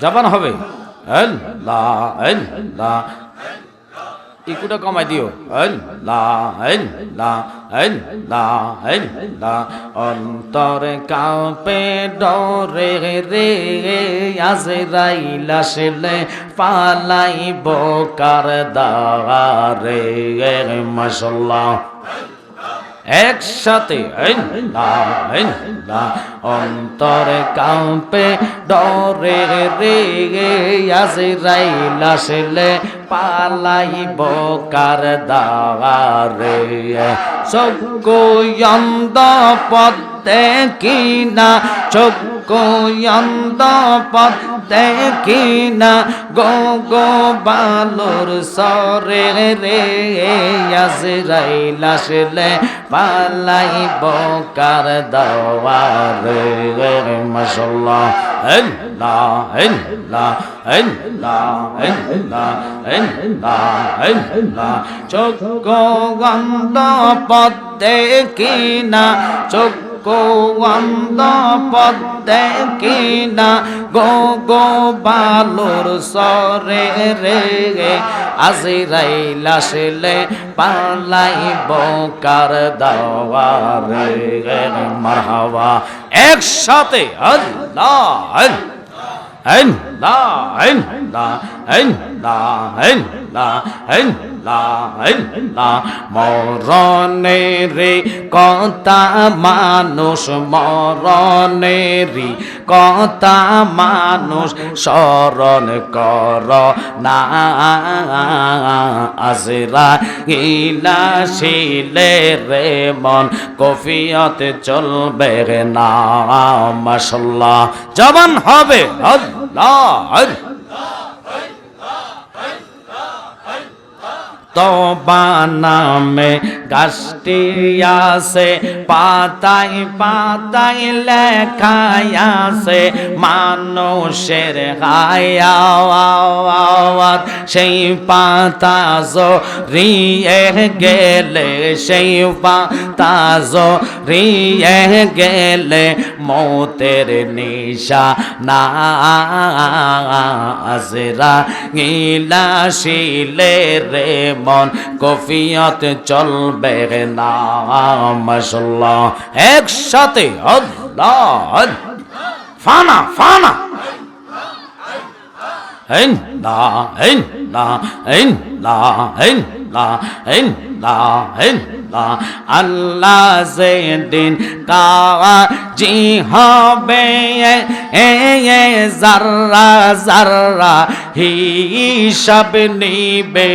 জবান হবে। ইকুটা কমাই দিও। অন্তরে কাঁপে ডরে রে আজরাইল আসলে পালাইব কার দারে মাসাল্লাহ একসাথে অন্তরে কাঁপে ডরে রে আজরাইল আসলে পালাইব কার সব চকুয়ন্দ পদ্মে কিনা চকুয়ন্দ পদ্মে কিনা গো গো বালুর সরে রে আজরাইল আসলে পালাইব কার দাওয়ারে মাশাল্লাহ আল্লাহ আল্লাহ আল্লাহ আল্লাহ আল্লাহ আল্লাহ চোখ গন্ধ পদ্মে কিনা চোখ অন্ধ পদ্মে কিনা, গো গো বালুর সরে রে আজিরাইল আসলে পালাইব কার দাওয়ারে মারহাবা। একসাথে আল্লাহ আল্লাহ আল্লাহ। আল্লাহ মরণের কথা মানুষ মরণের কথা মানুষ স্মরণ কর না। আজরা ইলা শিলে রে মন, কফিয়ত চলবে না মাসাল্লাহ জবান হবে, আল্লাহ। তবা নামে গাছটি আছে, পাতায় পাতায় লেখায় আছে, মানুষের হায়াওয়াত সেই পাতা রিয়ে গেলে, সেই পাতা রিয়ে গেলে মৌতের নিশা না আজরা গিলা শিলে রে মন, কফিয়ত চলবে না মাসাল্লাহ একসাথে, আল্লাহ। ফানা ফানা। Hein la hein la hein la hein la hein la hein la আল্লাহ যেদিন কাজি হবে, এ এ জাররা জাররা নিবে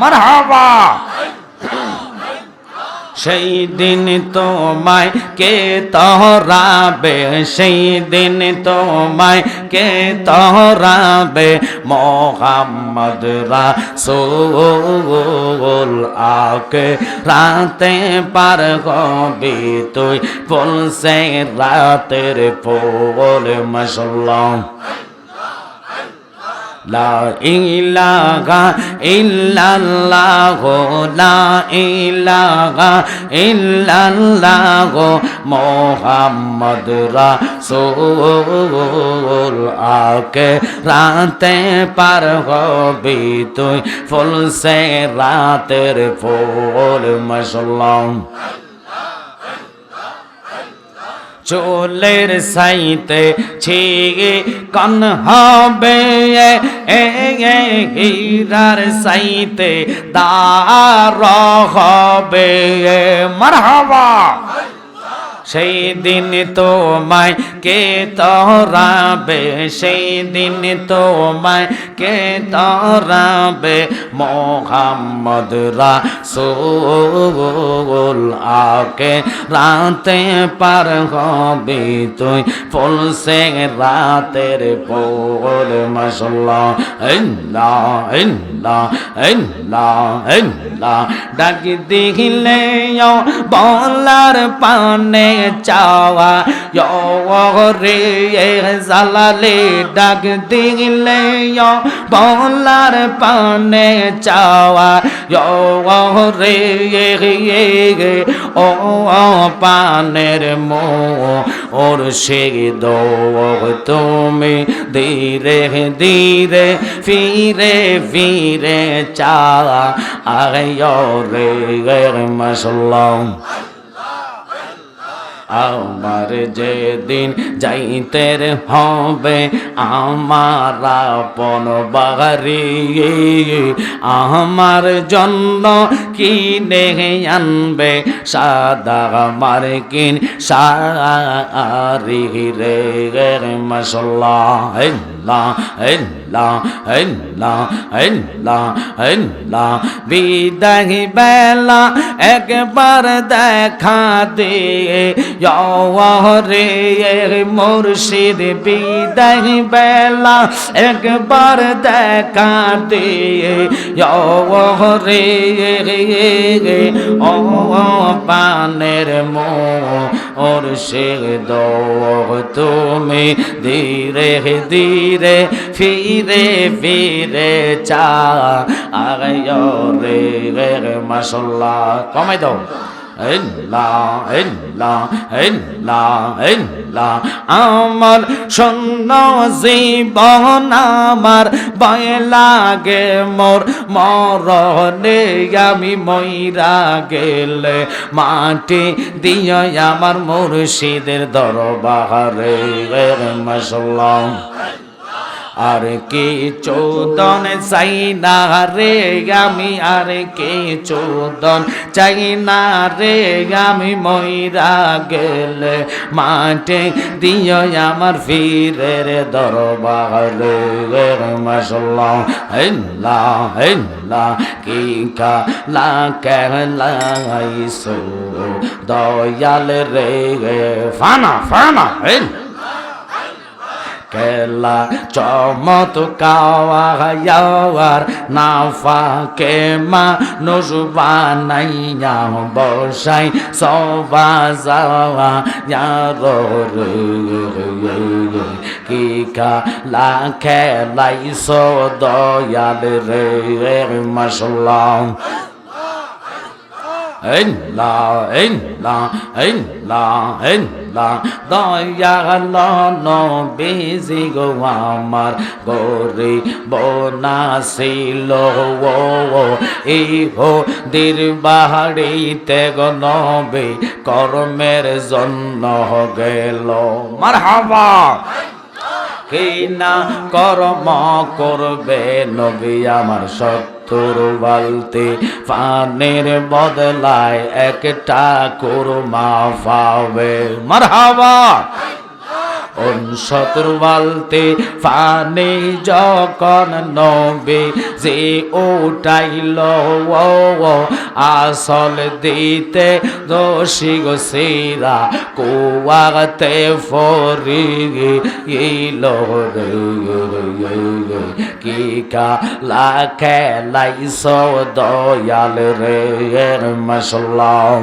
মারহাবা। সেই দিন তোমায় কে তহরাবে? সেই দিন তোমায় কে তহরাবে? মোহাম্মদ রাসূল আকে রাতে পার হবি তুই বলছে রাতের পোল মশলাম লা ইলাহা ইল্লাল্লাহ, লা ইলাহা ইল্লাল্লাহ মোহাম্মদ রাসূল। আকে রাতে পার হবি তুই, ফুল সে রাতের ফুল মশলাম চোলের সাইতে ছিগে কন হবে। হীরার সাইতে দার হবে। মারহাবা। সেই দিন তোমায় কে তহরাবে সেই দিন তোমায় কে তহরাবে মোহাম্মদ রাসূল, আকে রাতে পার হবি তুই? ফুলসে রাতের পোল মশলা ইল্লা ইল্লা ইল্লা ইল্লা। ডাক দিলে বলার পানে চাওয়া। রে জালালে ডাক দিলে বলার পানে চাওয়া। রে ও পানের মো ওর সে দো তুমি ধীরে ধীরে ফিরে ফিরে চা আয় রে মসলাম আমার যেদিন যাইতে হবে, আমার আপন বাড়ি। আমার জন্য কিনে আনবে সাদা মার্কিন সারি রে মশলা হেল্লা হেল্লা হেল্লা হেল্লা হেল্লা বিদায় বেলা একবার দেখা দিয়ে রে মুর্শিদ বিদায় বেলা একবার দেখা দিয়ে রে ও পানের মো ওর সে দো তুমি ধীরে ধীরে ফিরে ফিরে চা আগে রে মশলা কমাই দাও আমার শূন্য জীবন আমার, ভয় লাগে মোর। মরণে আমি মইরা গেলে, মাটি দিয়ে আমার মুর্শিদের দরবারে। মশলা আর কে চৌদন চাই না রে আমি আর কে চৌদন চাই না রে আমি ময়রা গেলে মাঠে দিও আমার ফিরের দরবার। মশলা হেল্লা হেল্লা, কি কা লা কেলাইছো দয়াল রে, ফানা ফানা, হেল্লা। খেলা চমৎকার নাফাকে মানুষ বানাইয়া বসাই সবা যাওয়া কি খেলা খেলাই সদয়াল রে মশলাম হেল্লা হেল্লা হেল্লা হেল্লা দয়াল নবীজি গো আমার গরি বনাছিল ও ইহো দীর বাহাড়িতে গো নবে কর্মের জন্য গেল মারহাবা না কর্ম করবে নবী আমার সত্তর বলতে। পানের বদলায় একটা কোরমা পাবে। মারহাবা! শত্রুবালতে ফানে যখন নবে যে ওটাইল আসল দিতে দোষী গো সেরা কুয়াতে ফরি গেল কি কালা খেলাইস দয়াল রে মশলাম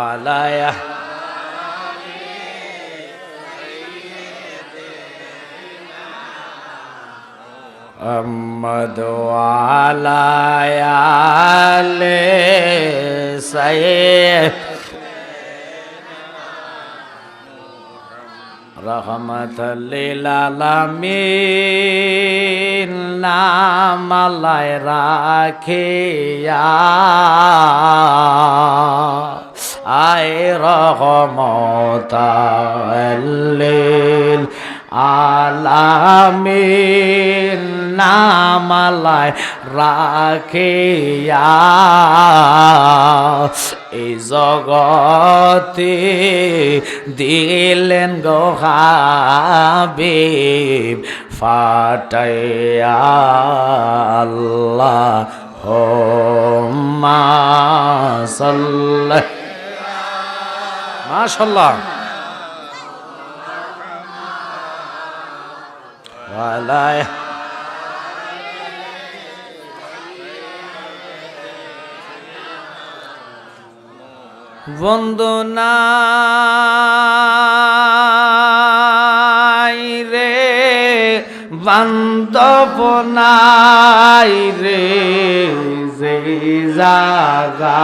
وعلى محمد وعلى آل سيد رحمة للعالمين نام الله راكيا আয় রহমত আলামিন নাম আল্লাহ রাখিয়া এই জগতে দিলেন গো হাবিব, ফাটাইয়া আল্লাহ হোম্মা সাল্লাহ মাশাল্লাহ নাই রে বান্ধব নাই রে যে জাগা